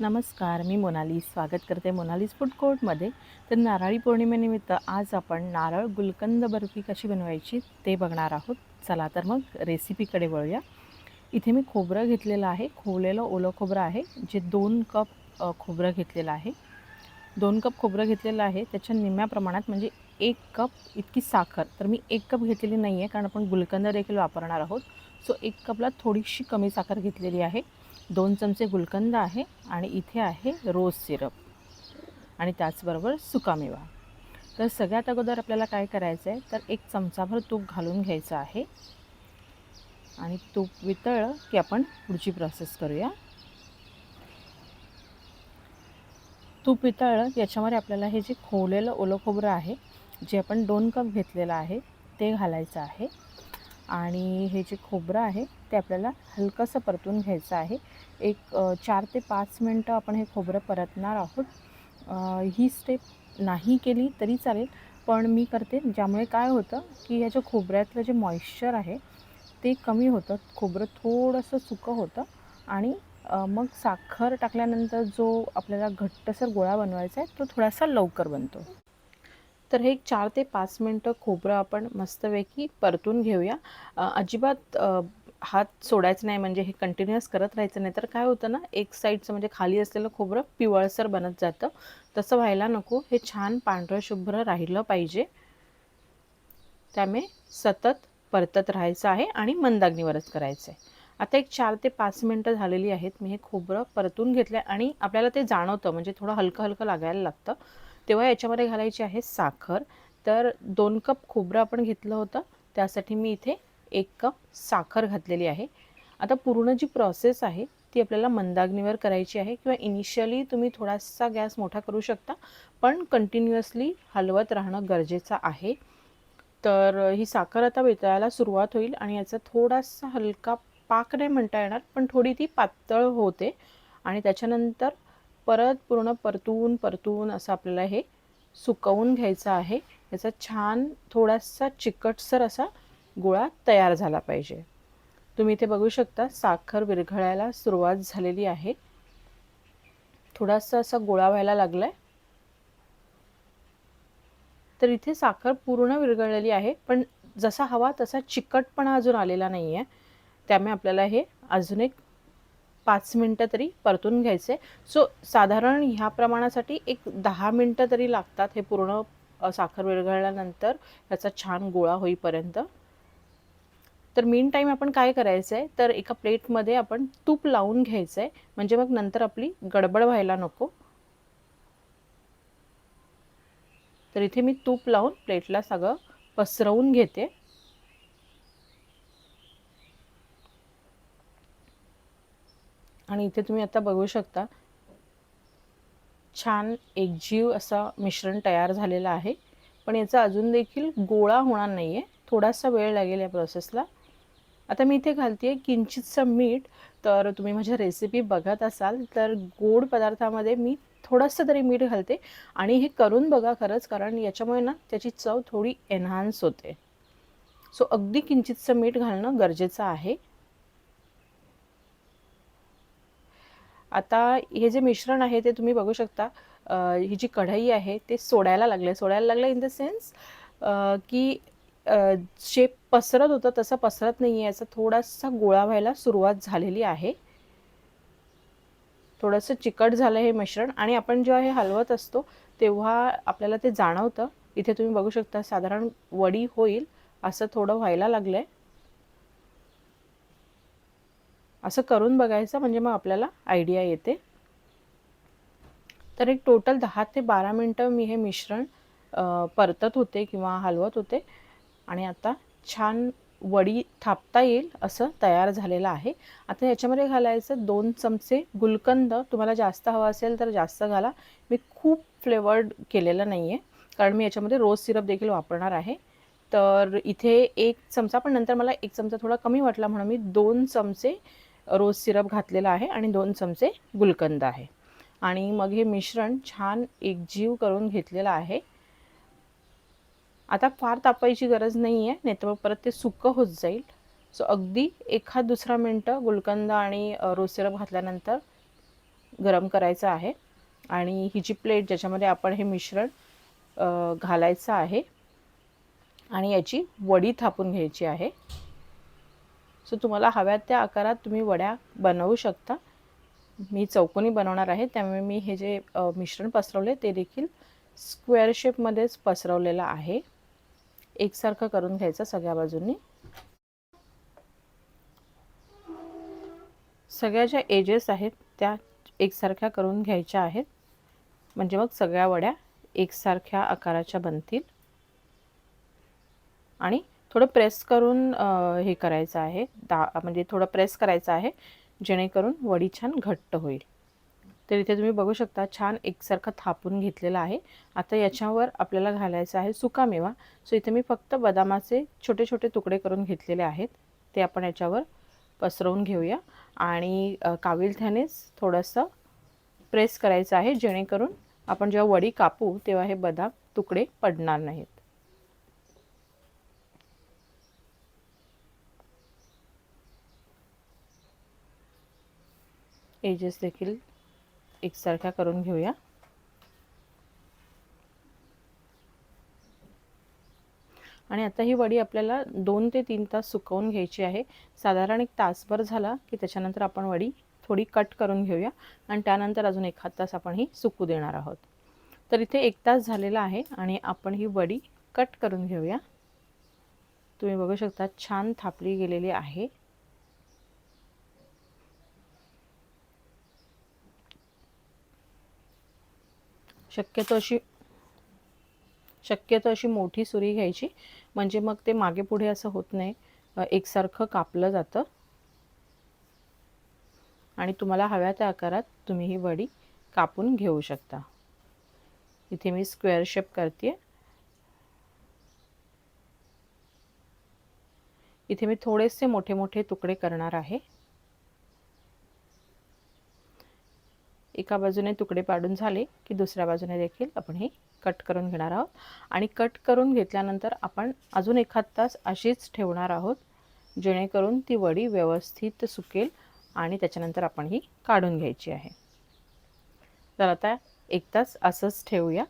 नमस्कार मी मोनाली. स्वागत करते मोनालीज फूड कोर्टमध्ये. तर नारळी पौर्णिमेनिमित्त आज आपण नारळ गुलकंद बर्फी कशी बनवायची ते बघणार आहोत. चला तर मग रेसिपीकडे वळूया. इथे मी खोबरं घेतलेलं आहे. खोवलेलं ओलं खोबरं आहे जे दोन कप खोबरं घेतलेलं आहे. दोन कप खोबरं घेतलेलं आहे. त्याच्या निम्म्या प्रमाणात म्हणजे एक कप इतकी साखर. तर मी एक कप घेतलेली नाही आहे कारण आपण गुलकंद देखील वापरणार आहोत. सो एक कपला थोडीशी कमी साखर घेतलेली आहे. दोन चमचे गुलकंद आहे आणि इथे आहे रोज सिरप. आणि त्याचबरोबर सुकामेवा. तर सगळ्यात अगोदर आपल्याला काय करायचं आहे? तर एक चमचाभर तूप घालून घ्यायचं आहे. आणि तूप वितळलं की आपण पुढची प्रोसेस करूया. तूप वितळलं याच्यामध्ये आपल्याला हे जे खोवलेलं ओलं खोबरं आहे जे आपण दोन कप घेतलेलं आहे ते घालायचं आहे. आणि हे जे खोबरं आहे ते आपल्याला हलकंसं परतून घ्यायचं आहे. एक चार ते पाच मिनटं आपण हे खोबरं परतणार आहोत. ही स्टेप नाही केली तरी चालेल पण मी करते. ज्यामुळे काय होतं की ह्याच्या खोबऱ्यातलं जे मॉइश्चर आहे ते कमी होतं. खोबरं थोडंसं सुकं होतं आणि मग साखर टाकल्यानंतर जो आपल्याला घट्टसर गोळा बनवायचा आहे तो थोडासा लवकर बनतो. तर हे एक चार ते पाच मिनटं खोबरं आपण मस्तपैकी परतून घेऊया. अजिबात हात सोडायचं नाही म्हणजे हे कंटिन्युअस करत राहायचं नाही. तर काय होतं ना एक साईडचं म्हणजे खाली असलेलं खोबरं पिवळसर बनत जातं. तसं व्हायला नको. हे छान पांढरं शुभ्र राहिलं पाहिजे. त्यामुळे सतत परतत राहायचं आहे आणि मंदाग्नीवरच करायचं आहे. आता एक चार ते पाच मिनटं झालेली आहेत. मी हे खोबरं परतून घेतलं आणि आपल्याला ते जाणवतं म्हणजे थोडं हलकं हलकं लागायला लागतं. तेव्हा याच्यामध्ये घालायची आहे साखर. तर दोन कप खोबरं आपण घेतलं होतं. त्यासाठी मी इथे एक कप साखर घातलेली आहे. आता पूर्ण जी प्रोसेस आहे ती आपल्याला मंदाग्नीवर करायची आहे किंवा इनिशियली तुम्ही थोडासा गॅस मोठा करू शकता पण कंटिन्युअसली हलवत राहणं गरजेचं आहे. तर ही साखर आता वितळायला सुरुवात होईल आणि याचा थोडासा हलका पाक नाही म्हणता येणार पण थोडी ती पातळ होते. आणि त्याच्यानंतर परत पूर्ण परतून परतून असं आपल्याला हे सुकवून घ्यायचं आहे. याचा छान थोडासा चिकटसर असा गोळा तयार झाला पाहिजे. तुम्ही इथे बघू शकता साखर विरघळायला सुरुवात झालेली आहे. थोडासा असा गोळा व्हायला लागला आहे तर इथे साखर पूर्ण विरघळलेली आहे पण जसा हवा तसा चिकटपणा अजून आलेला नाही आहे त्यामुळे आपल्याला हे अजून एक पाच मिनटं तरी परतून घ्यायचं. आहे सो साधारण ह्या प्रमाणासाठी एक दहा मिनटं तरी लागतात हे पूर्ण साखर विरघळल्यानंतर याचा छान गोळा होईपर्यंत. तर मेन टाईम आपण काय करायचं आहे तर एका प्लेटमध्ये आपण तूप लावून घ्यायचं आहे म्हणजे मग नंतर आपली गडबड व्हायला नको. तर इथे मी तूप लावून प्लेटला सगळं पसरवून घेते. आणि इथे तुम्ही आता बघू शकता छान एकजीव असा मिश्रण तयार झालेला आहे. पण याचा अजून देखील गोळा होणार नाही आहे थोडासा वेळ लागेल या प्रोसेसला आता मी इथे घालते आहे किंचितचं मीठ. तर तुम्ही माझ्या रेसिपी बघत असाल तर गोड पदार्थामध्ये मी थोडंसं तरी मीठ घालते. आणि हे करून बघा खरंच कारण याच्यामुळे ना त्याची चव थोडी एन्हान्स होते. सो अगदी किंचितचं मीठ घालणं गरजेचं आहे. आता हे जे मिश्रण आहे ते तुम्ही बघू शकता. ही जी कढई आहे ते सोडायला लागले. सोडायला लागलं इन द सेन्स की शेप पसरत होतं तसं पसरत नाही आहे याचा थोडासा गोळा व्हायला सुरुवात झालेली आहे. थोडंसं चिकट झालं हे मिश्रण आणि आपण जेव्हा हे हलवत असतो तेव्हा आपल्याला ते जाणवतं. इथे तुम्ही बघू शकता साधारण वडी होईल असं थोडं व्हायला लागलं आहे असं करून बघायचं म्हणजे मग आपल्याला आयडिया येते. तर एक टोटल दहा ते बारा मिनटं मी हे मिश्रण परतत होते किंवा हलवत होते. आणि आता छान वडी थापता येईल असं तयार झालेलं आहे. आता याच्यामध्ये घालायचं दोन चमचे गुलकंद. तुम्हाला जास्त हवा असेल तर जास्त घाला. मी खूप फ्लेवर्ड केलेलं नाही आहे कारण मी याच्यामध्ये रोज सिरप देखील वापरणार आहे. तर इथे एक चमचा पण नंतर मला एक चमचा थोडा कमी वाटला म्हणून मी दोन चमचे रोज सिरप घातलेला आहे आणि दोन चमचे गुलकंद आहे. आणि मग हे मिश्रण छान एकजीव करून घेतलेलं आहे. आता फार तापायची गरज नाही आहे नाही तर मग परत ते सुकं होत जाईल. सो अगदी एखाद दुसरा मिनटं गुलकंद आणि रोज सिरप घातल्यानंतर गरम करायचं आहे. आणि ही जी प्लेट ज्याच्यामध्ये आपण हे मिश्रण घालायचं आहे आणि याची वडी थापून घ्यायची आहे. सो तुम्हाला हव्या त्या आकारात तुम्ही वड्या बनवू शकता. मी चौकोनी बनवणार आहे. त्यामुळे मी हे जे मिश्रण पसरवले ते देखील स्क्वेअर शेपमध्येच पसरवलेलं आहे. एकसारखं करून घ्यायचं सगळ्या बाजूंनी. सगळ्या ज्या एजेस आहेत त्या एकसारख्या करून घ्यायच्या आहेत. म्हणजे मग सगळ्या वड्या एकसारख्या आकाराच्या बनतील. आणि थोडं प्रेस करून हे करायचं आहे. दा म्हणजे थोडं प्रेस करायचं आहे जेणेकरून वडी छान घट्ट होईल. तर इथे तुम्ही बघू शकता छान एकसारखं थापून घेतलेलं आहे. आता याच्यावर आपल्याला घालायचं आहे सुकामेवा सो इथे मी फक्त बदामाचे छोटे छोटे तुकडे करून घेतलेले आहेत. ते आपण याच्यावर पसरवून घेऊया. आणि काविलथ्यानेच थोडंसं प्रेस करायचं आहे जेणेकरून आपण जेव्हा वडी कापू तेव्हा हे बदाम तुकडे पडणार नाहीत. एजेस देखील एकसारख्या करून घेऊया. आणि आता ही वडी आपल्याला दोन ते तीन तास सुकवून घ्यायची आहे. साधारण एक तासभर झाला की त्याच्यानंतर आपण वडी थोडी कट करून घेऊया आणि त्यानंतर अजून एखाद तास आपण ही सुकू देणार आहोत. तर इथे एक तास झालेला आहे आणि आपण ही वडी कट करून घेऊया. तुम्ही बघू शकता छान थापली गेलेली आहे. शक्यतो अशी शक्यतो अशी मोठी सुरी घ्यायची. म्हणजे मग ते मागे पुढे असं होत नाही. एकसारखं कापलं जातं. आणि तुम्हाला हव्या त्या आकारात तुम्ही ही वडी कापून घेऊ शकता. इथे मी स्क्वेअर शेप करते इथे मी थोडेसे मोठे मोठे तुकडे करणार आहे. एका बाजूने तुकडे पाडून झाले की दुसऱ्या बाजूने देखील आपण हे कट करून घेणार आहोत. आणि कट करून घेतल्यानंतर आपण अजून एखाद तास अशीच ठेवणार आहोत जेणेकरून ती वडी व्यवस्थित सुकेल आणि त्याच्यानंतर आपण ही काढून घ्यायची आहे. तर आता एक तास असंच ठेवूया.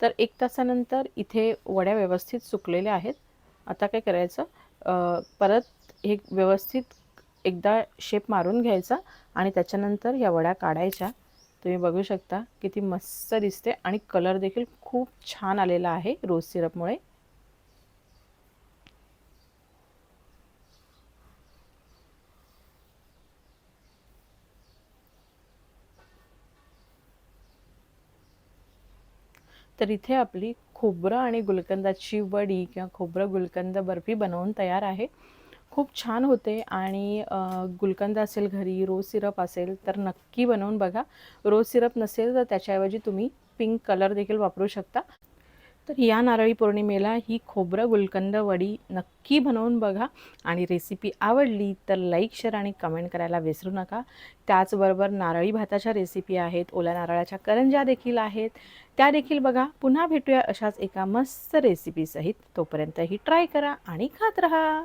तर एक तासानंतर इथे वड्या व्यवस्थित सुकलेल्या आहेत. आता काय करायचं? परत हे व्यवस्थित एकदा शेप मारून घ्यायचा आणि त्याच्यानंतर या वड्या काढायच्या. तुम्ही बघू शकता किती मस्त दिसते आणि कलर देखील खूप छान आलेला आहे रोज सिरपमुळे तर इथे आपली खोबरं आणि गुलकंदाची वडी किंवा खोबरं गुलकंद बर्फी बनवून तयार आहे. खूप छान होते आणि गुलकंद असेल घरी रोज सिरप असेल तर नक्की बनवून बघा. रोज सिरप नसेल तर त्याच्याऐवजी तुम्ही पिंक कलर देखील वापरू शकता. तर या नारळी पौर्णिमेला ही खोबरं गुलकंद वडी नक्की बनवून बघा आणि रेसिपी आवडली तर लाईक शेअर आणि कमेंट करायला विसरू नका. त्याचबरोबर नारळी भाताच्या रेसिपी आहेत ओल्या नारळाच्या करंज्या देखील आहेत. त्या देखील बघा. पुन्हा भेटूया अशाच एका मस्त रेसिपीसहित तोपर्यंत ही ट्राय करा आणि खात राहा.